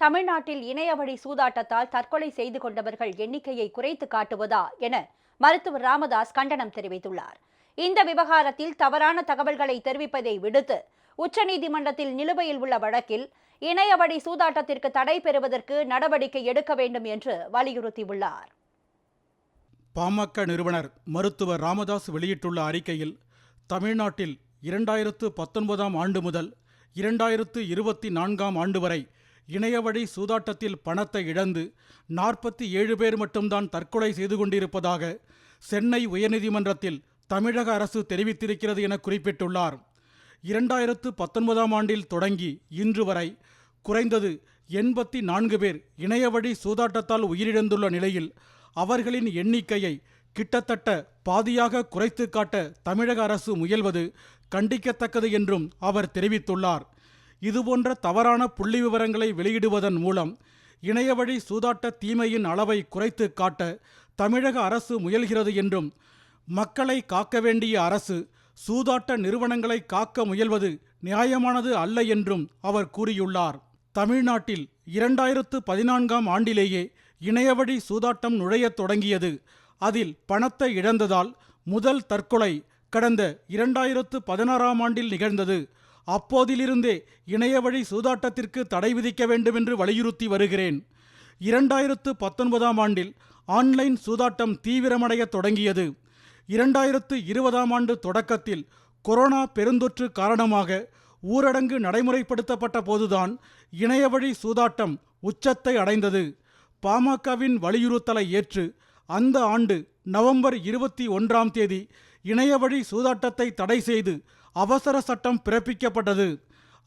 தமிழ்நாட்டில் இணையவழி சூதாட்டத்தால் தற்கொலை செய்து கொண்டவர்கள் எண்ணிக்கையை குறைத்து காட்டுவதா என மருத்துவர் ராமதாஸ் கண்டனம் தெரிவித்துள்ளார். இந்த விவகாரத்தில் தவறான தகவல்களை தெரிவிப்பதை விடுத்து உச்சநீதிமன்றத்தில் நிலுவையில் உள்ள வழக்கில் இணையவழி சூதாட்டத்திற்கு தடை பெறுவதற்கு நடவடிக்கை எடுக்க வேண்டும் என்று வலியுறுத்தியுள்ளார். பாமக நிறுவனர் மருத்துவர் ராமதாஸ் வெளியிட்டுள்ள அறிக்கையில் தமிழ்நாட்டில் இரண்டாயிரத்து பத்தொன்பதாம் ஆண்டு முதல் இரண்டாயிரத்து இருபத்தி நான்காம் ஆண்டு வரை இணையவழி சூதாட்டத்தில் பணத்தை இழந்து நாற்பத்தி ஏழு பேர் மட்டும்தான் தற்கொலை செய்து கொண்டிருப்பதாக சென்னை உயர்நீதிமன்றத்தில் தமிழக அரசு தெரிவித்திருக்கிறது என குறிப்பிட்டுள்ளார். இரண்டாயிரத்து பத்தொன்பதாம் ஆண்டில் தொடங்கி இன்று வரை குறைந்தது எண்பத்தி நான்கு பேர் இணையவழி சூதாட்டத்தால் உயிரிழந்துள்ள நிலையில் அவர்களின் எண்ணிக்கையை கிட்டத்தட்ட பாதியாக குறைத்து காட்ட தமிழக அரசு முயல்வது கண்டிக்கத்தக்கது என்றும் அவர் தெரிவித்துள்ளார். இதுபோன்ற தவறான புள்ளி விவரங்களை வெளியிடுவதன் மூலம் இணையவழி சூதாட்ட தீமையின் அளவை குறைத்து காட்ட தமிழக அரசு முயல்கிறது என்றும் மக்களை காக்க வேண்டிய அரசு சூதாட்ட நிறுவனங்களை காக்க முயல்வது நியாயமானது அல்ல என்றும் அவர் கூறியுள்ளார். தமிழ்நாட்டில் இரண்டாயிரத்து பதினான்காம் ஆண்டிலேயே இணையவழி சூதாட்டம் நுழையத் தொடங்கியது. அதில் பணத்தை இழந்ததால் முதல் தற்கொலை கடந்த இரண்டாயிரத்து பதினாறாம் ஆண்டில் நிகழ்ந்தது. அப்போதிலிருந்தே இணையவழி சூதாட்டத்திற்கு தடை விதிக்க வேண்டும் என்று வலியுறுத்தி வருகிறேன். இரண்டாயிரத்து பத்தொன்பதாம் ஆண்டில் ஆன்லைன் சூதாட்டம் தீவிரமடையத் தொடங்கியது. இரண்டாயிரத்து இருபதாம் ஆண்டு தொடக்கத்தில் கொரோனா பெருந்தொற்று காரணமாக ஊரடங்கு நடைமுறைப்படுத்தப்பட்ட போதுதான் இணையவழி சூதாட்டம் உச்சத்தை அடைந்தது. பாமகவின் வலியுறுத்தலை ஏற்று அந்த ஆண்டு நவம்பர் இருபத்தி ஒன்றாம் தேதி இணையவழி சூதாட்டத்தை தடை செய்து அவசர சட்டம் பிறப்பிக்கப்பட்டது.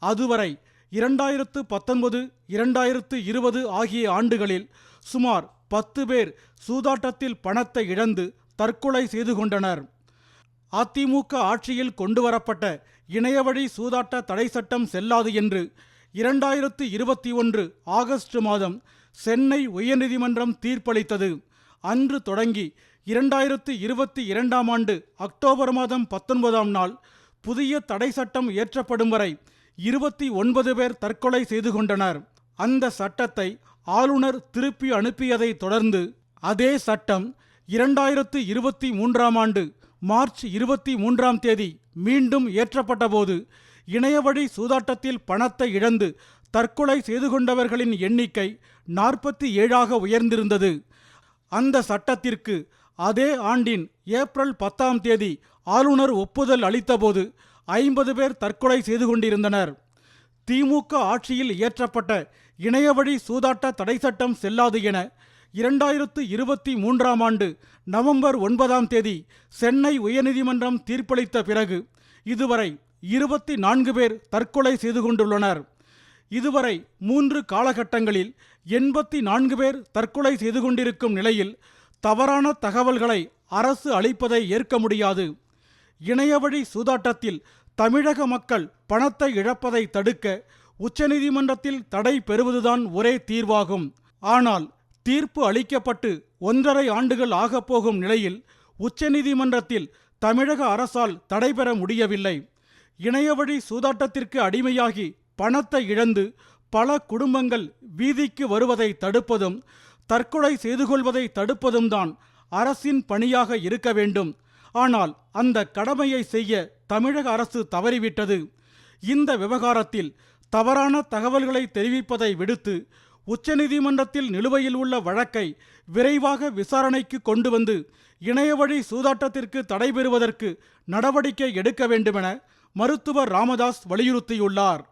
அதுவரை இரண்டாயிரத்து பத்தொன்பது இரண்டாயிரத்து இருபது ஆகிய ஆண்டுகளில் சுமார் பத்து பேர் சூதாட்டத்தில் பணத்தை இழந்து தற்கொலை செய்து கொண்டனர். அதிமுக ஆட்சியில் கொண்டுவரப்பட்ட இணையவழி சூதாட்ட தடை சட்டம் செல்லாது என்று இரண்டாயிரத்து இருபத்தி ஒன்று ஆகஸ்ட் மாதம் சென்னை உயர்நீதிமன்றம் தீர்ப்பளித்தது. அன்று தொடங்கி இரண்டாயிரத்து இருபத்தி இரண்டாம் ஆண்டு அக்டோபர் மாதம் பத்தொன்பதாம் நாள் புதிய தடை சட்டம் இயற்றப்படும் வரை இருபத்தி ஒன்பது பேர் தற்கொலை செய்து கொண்டனர். அந்த சட்டத்தை ஆளுநர் திருப்பி அனுப்பியதை தொடர்ந்து அதே சட்டம் இரண்டாயிரத்து இருபத்தி மூன்றாம் ஆண்டு மார்ச் இருபத்தி மூன்றாம் தேதி மீண்டும் இயற்றப்பட்டபோது இணையவழி சூதாட்டத்தில் பணத்தை இழந்து தற்கொலை செய்து கொண்டவர்களின் எண்ணிக்கை நாற்பத்தி ஏழாக உயர்ந்திருந்தது. அந்த சட்டத்திற்கு அதே ஆண்டின் ஏப்ரல் பத்தாம் தேதி ஆளுநர் ஒப்புதல் அளித்தபோது ஐம்பது பேர் தற்கொலை செய்து கொண்டிருந்தனர். திமுக ஆட்சியில் இயற்றப்பட்ட இணையவழி சூதாட்ட தடை சட்டம் செல்லாது என இரண்டாயிரத்து இருபத்தி மூன்றாம் ஆண்டு நவம்பர் ஒன்பதாம் தேதி சென்னை உயர்நீதிமன்றம் தீர்ப்பளித்த பிறகு இதுவரை இருபத்தி நான்கு பேர் தற்கொலை செய்து கொண்டுள்ளனர். இதுவரை மூன்று காலகட்டங்களில் எண்பத்தி நான்கு பேர் தற்கொலை செய்து கொண்டிருக்கும் நிலையில் தவறான தகவல்களை அரசு அளிப்பதை ஏற்க முடியாது. இணையவழி சூதாட்டத்தில் தமிழக மக்கள் பணத்தை இழப்பதை தடுக்க உச்சநீதிமன்றத்தில் தடை பெறுவதுதான் ஒரே தீர்வாகும். ஆனால் தீர்ப்பு அளிக்கப்பட்டு ஒன்றரை ஆண்டுகள் ஆகப்போகும் நிலையில் உச்சநீதிமன்றத்தில் தமிழக அரசால் தடை பெற முடியவில்லை. இணையவழி சூதாட்டத்திற்கு அடிமையாகி பணத்தை இழந்து பல குடும்பங்கள் வீதிக்கு வருவதை தடுப்பதும் தற்கொலை செய்து கொள்வதை தடுப்பதும் தான் அரசின் பணியாக இருக்க வேண்டும். ஆனால் அந்த கடமையை செய்ய தமிழக அரசு தவறிவிட்டது. இந்த விவகாரத்தில் தவறான தகவல்களை தெரிவிப்பதை விடுத்து உச்சநீதிமன்றத்தில் நிலுவையில் உள்ள வழக்கை விரைவாக விசாரணைக்கு கொண்டு வந்து இணையவழி சூதாட்டத்திற்கு தடைபெறுவதற்கு நடவடிக்கை எடுக்க வேண்டுமென மருத்துவர் ராமதாஸ் வலியுறுத்தியுள்ளார்.